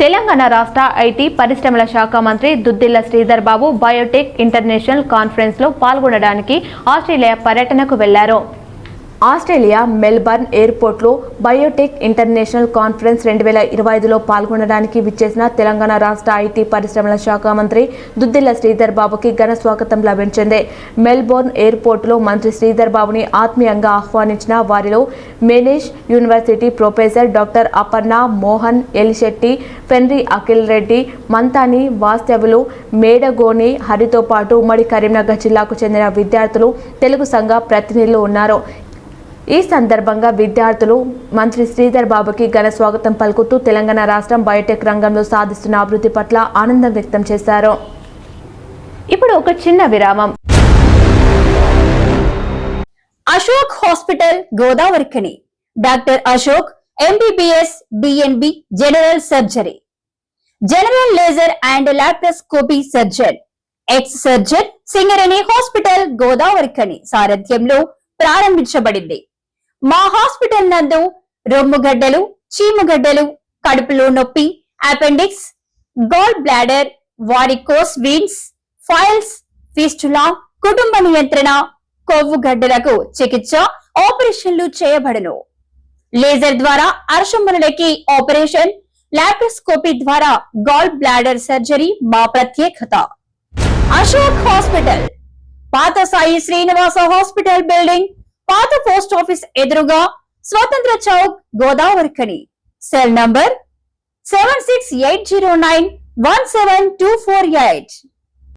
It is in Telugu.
తెలంగాణ రాష్ట్ర ఐటీ పరిశ్రమల శాఖ మంత్రి దుద్దిల్ల శ్రీధర్ బాబు బయోటెక్ ఇంటర్నేషనల్ కాన్ఫరెన్స్లో పాల్గొనడానికి ఆస్ట్రేలియా పర్యటనకు వెళ్ళారు. ఆస్ట్రేలియా మెల్బర్న్ ఎయిర్పోర్ట్లో బయోటెక్ ఇంటర్నేషనల్ కాన్ఫరెన్స్ రెండు వేల ఇరవై ఐదులో పాల్గొనడానికి విచ్చేసిన తెలంగాణ రాష్ట్ర ఐటీ పరిశ్రమల శాఖ మంత్రి దుద్దిల్ల శ్రీధర్ బాబుకి ఘన స్వాగతం లభించింది. మెల్బోర్న్ ఎయిర్పోర్టులో మంత్రి శ్రీధర్ బాబుని ఆత్మీయంగా ఆహ్వానించిన వారిలో Monash university professor doctor Aparna Mohan Elisetti ఫెన్రీ Akhil Reddy Manthani వాస్తవులు మేడగోని హరితో పాటు ఉమ్మడి కరీంనగర్ జిల్లాకు చెందిన విద్యార్థులు తెలుగు సంఘ ప్రతినిధులు ఉన్నారు. ఈ సందర్భంగా విద్యార్థులు మంత్రి శ్రీధర్ బాబుకి ఘన స్వాగతం పలుకుతూ తెలంగాణ రాష్ట్రం బయోటెక్ రంగంలో సాధిస్తున్న అభివృద్ధి పట్ల ఆనందం వ్యక్తం చేశారు. ఇప్పుడు ఒక చిన్న విరామం. Ashok hospital Godavarikhani doctor Ashok MBBS DNB general surgery. General laser and laparoscopy surgeon. Ex surgeon Singareni hospital Godavarikhani సారథ్యంలో ప్రారంభించబడింది. మా హాస్పిటల్ నందు రొమ్ముగడ్డలు చీముగడ్డలు కడుపులో నొప్పి appendix gall bladder varicose veins piles fistula కుటుంబ నియంత్రణ కొవ్వు గడ్డలకు చికిత్స ఆపరేషన్లు చేయబడను. లేజర్ ద్వారా అర్షములకి ఆపరేషన్ లాప్రోస్కోపీ ద్వారా గాల్ బ్లాడర్ సర్జరీ మా ప్రత్యేకత. అశోక్ హాస్పిటల్ పాత సాయి శ్రీనివాస హాస్పిటల్ బిల్డింగ్. పాత పోస్ట్ ఆఫీస్ ఎదురుగా Swatantra Chowk Godavarikhani. Cell number seven six eight zero nine one seven two four eight.